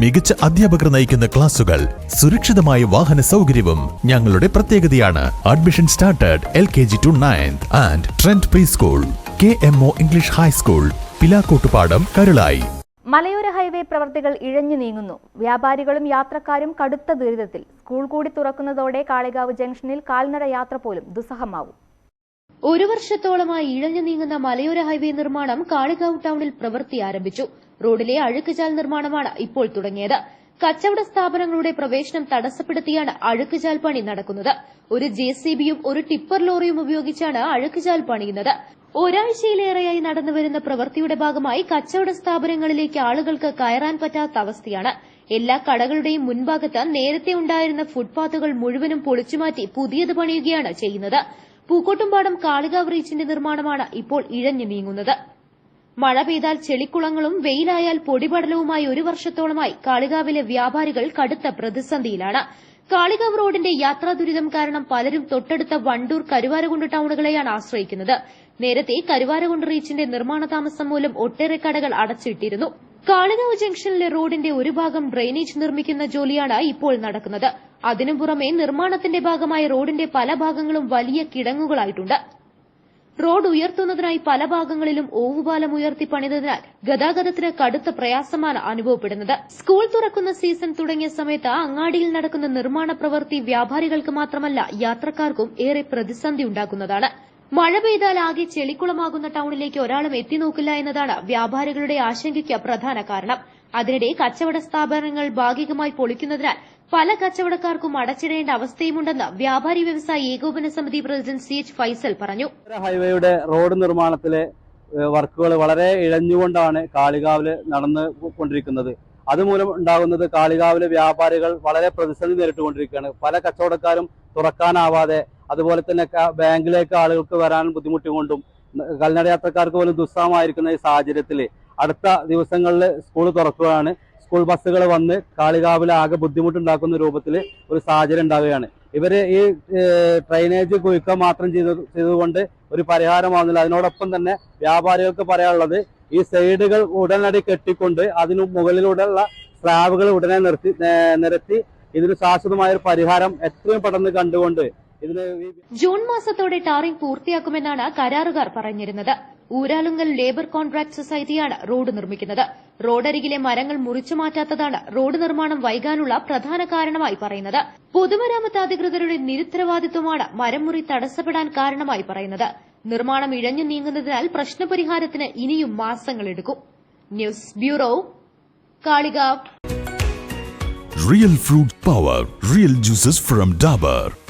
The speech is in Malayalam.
മികച്ച അധ്യാപകർ നയിക്കുന്ന ക്ലാസുകൾ സുരക്ഷിതമായ വാഹന സൗകര്യവും ഞങ്ങളുടെ പ്രത്യേകതയാണ്. Admission started L K G to ninth and trend pre school K M O English high school Pilakkottupadam Karulayi മലയോര ഹൈവേ പ്രവർത്തികൾ ഇഴഞ്ഞു നീങ്ങുന്നു. വ്യാപാരികളും യാത്രക്കാരും കടുത്ത ദുരിതത്തിൽ. സ്കൂൾ കൂടി തുറക്കുന്നതോടെ കാളികാവ് ജംഗ്ഷനിൽ കാൽനട യാത്ര പോലും ദുസ്സഹമാവും. ഒരു വർഷത്തോളമായി ഇഴഞ്ഞു നീങ്ങുന്ന മലയോര ഹൈവേ നിർമ്മാണം കാളികാവ് ടൌണിൽ പ്രവൃത്തി ആരംഭിച്ചു. റോഡിലെ അഴുക്കുചാൽ നിർമ്മാണമാണ് ഇപ്പോൾ തുടങ്ങിയത്. കച്ചവട സ്ഥാപനങ്ങളുടെ പ്രവേശനം തടസ്സപ്പെടുത്തിയാണ് അഴുക്കുചാൽ പണി നടക്കുന്നത്. ഒരു ജെ ഒരു ടിപ്പർ ലോറിയും ഉപയോഗിച്ചാണ് അഴുക്കുചാൽ പണിയുന്നത്. ഒരാഴ്ചയിലേറെയായി നടന്നുവരുന്ന പ്രവൃത്തിയുടെ ഭാഗമായി കച്ചവട സ്ഥാപനങ്ങളിലേക്ക് ആളുകൾക്ക് കയറാൻ പറ്റാത്ത അവസ്ഥയാണ്. എല്ലാ കടകളുടെയും മുൻഭാഗത്ത് നേരത്തെ ഉണ്ടായിരുന്ന ഫുട്പാത്തുകൾ മുഴുവനും പൊളിച്ചുമാറ്റി പുതിയത് പണിയുകയാണ് ചെയ്യുന്നത്. പൂക്കോട്ടുംപാടം കാളികാവ് റീച്ചിന്റെ നിർമ്മാണമാണ് ഇപ്പോൾ ഇഴഞ്ഞു നീങ്ങുന്നത്. മഴ പെയ്താൽ ചെളിക്കുളങ്ങളും വെയിലായാൽ പൊടിപടലവുമായി ഒരു വർഷത്തോളമായി കാളികാവിലെ വ്യാപാരികൾ കടുത്ത പ്രതിസന്ധിയിലാണ്. കാളികാവ് റോഡിന്റെ യാത്രാ ദുരിതം കാരണം പലരും തൊട്ടടുത്ത വണ്ടൂർ കരുവാരകുണ്ട് ടൌണുകളെയാണ് ആശ്രയിക്കുന്നത്. നേരത്തെ കരുവാരകുണ്ട് റീച്ചിന്റെ നിർമ്മാണ താമസം മൂലം ഒട്ടേറെ കടകൾ അടച്ചിട്ടിരുന്നു. കാളികാവ് ജംഗ്ഷനിലെ റോഡിന്റെ ഒരു ഭാഗം ഡ്രെയിനേജ് നിർമ്മിക്കുന്ന ജോലിയാണ് ഇപ്പോൾ നടക്കുന്നത്. അതിനു പുറമെ നിർമ്മാണത്തിന്റെ ഭാഗമായി റോഡിന്റെ പല ഭാഗങ്ങളും വലിയ കിടങ്ങുകളായിട്ടുണ്ട്. റോഡ് ഉയർത്തുന്നതിനായി പല ഭാഗങ്ങളിലും ഓവുപാലം ഉയർത്തി പണിതതിനാൽ ഗതാഗതത്തിന് കടുത്ത പ്രയാസമാണ് അനുഭവപ്പെടുന്നത്. സ്കൂൾ തുറക്കുന്ന സീസൺ തുടങ്ങിയ സമയത്ത് അങ്ങാടിയിൽ നടക്കുന്ന നിർമ്മാണ പ്രവൃത്തി വ്യാപാരികൾക്ക് മാത്രമല്ല യാത്രക്കാർക്കും ഏറെ പ്രതിസന്ധി ഉണ്ടാക്കുന്നതാണ്. മഴ പെയ്താൽ ആകെ ചെളിക്കുളമാകുന്ന ടൌണിലേക്ക് ഒരാളും എത്തിനോക്കില്ല എന്നതാണ് വ്യാപാരികളുടെ ആശങ്കയ്ക്ക് പ്രധാന കാരണം. അതിനിടെ കച്ചവട സ്ഥാപനങ്ങൾ ഭാഗികമായി പൊളിക്കുന്നതിനാൽ പല കച്ചവടക്കാർക്കും അടച്ചിടേണ്ട അവസ്ഥയുമുണ്ടെന്ന് വ്യാപാരി വ്യവസായി ഏകോപന സമിതി പ്രസിഡന്റ് സി എച്ച് ഫൈസൽ പറഞ്ഞു. ഹൈവേയുടെ റോഡ് നിർമ്മാണത്തിലെ വർക്കുകൾ വളരെ ഇഴഞ്ഞുകൊണ്ടാണ് കാളികാവിൽ നടന്നു കൊണ്ടിരിക്കുന്നത്. അതുമൂലം ഉണ്ടാകുന്നത് കാളികാവിലെ വ്യാപാരികൾ വളരെ പ്രതിസന്ധി നേരിട്ടുകൊണ്ടിരിക്കുകയാണ്. പല കച്ചവടക്കാരും തുറക്കാനാവാതെ അതുപോലെ തന്നെ ബാങ്കിലേക്ക് ആളുകൾക്ക് വരാൻ ബുദ്ധിമുട്ടുകൊണ്ടും കൽനട യാത്രക്കാർക്ക് പോലും ദുസ്സഹമായിരിക്കുന്ന ഈ സാഹചര്യത്തിൽ അടുത്ത ദിവസങ്ങളിൽ സ്കൂൾ തുറക്കുകയാണ്. സ്കൂൾ ബസ്സുകൾ വന്ന് കാളികാവിൽ ആകെ ബുദ്ധിമുട്ടുണ്ടാക്കുന്ന രൂപത്തിൽ ഒരു സാഹചര്യം ഉണ്ടാവുകയാണ്. ഇവർ ഈ ഡ്രൈനേജ് കുഴിക്കുക മാത്രം ചെയ്ത ചെയ്തുകൊണ്ട് ഒരു പരിഹാരമാവുന്നില്ല അതിനോടൊപ്പം തന്നെ വ്യാപാരികൾക്ക് പറയാനുള്ളത് ഈ സൈഡുകൾ ഉടനടി കെട്ടിക്കൊണ്ട് അതിനു മുകളിലൂടെയുള്ള സ്ലാബുകൾ ഉടനെ നിർത്തി നിരത്തി ഇതിന് ശാശ്വതമായ ഒരു പരിഹാരം എത്രയും പെട്ടെന്ന് കണ്ടുകൊണ്ട് ജൂൺ മാസത്തോടെ ടാറിംഗ് പൂർത്തിയാക്കുമെന്നാണ് കരാറുകാർ പറഞ്ഞിരുന്നത്. ഊരാളുങ്കൽ ലേബർ കോൺട്രാക്ട് സൊസൈറ്റിയാണ് റോഡ് നിർമ്മിക്കുന്നത്. റോഡരികിലെ മരങ്ങൾ മുറിച്ചു മാറ്റാത്തതാണ് റോഡ് നിർമ്മാണം വൈകാനുള്ള പ്രധാന കാരണമായി പറയുന്നത്. പൊതുമരാമത്ത് അധികൃതരുടെ നിരുത്തരവാദിത്വമാണ് മരം മുറി തടസ്സപ്പെടാൻ കാരണമായി പറയുന്നത്. നിർമ്മാണം ഇഴഞ്ഞു നീങ്ങുന്നതിനാൽ പ്രശ്നപരിഹാരത്തിന് ഇനിയും മാസങ്ങളെടുക്കും news bureau Kalikavu. Real fruit power real juices from Dabur.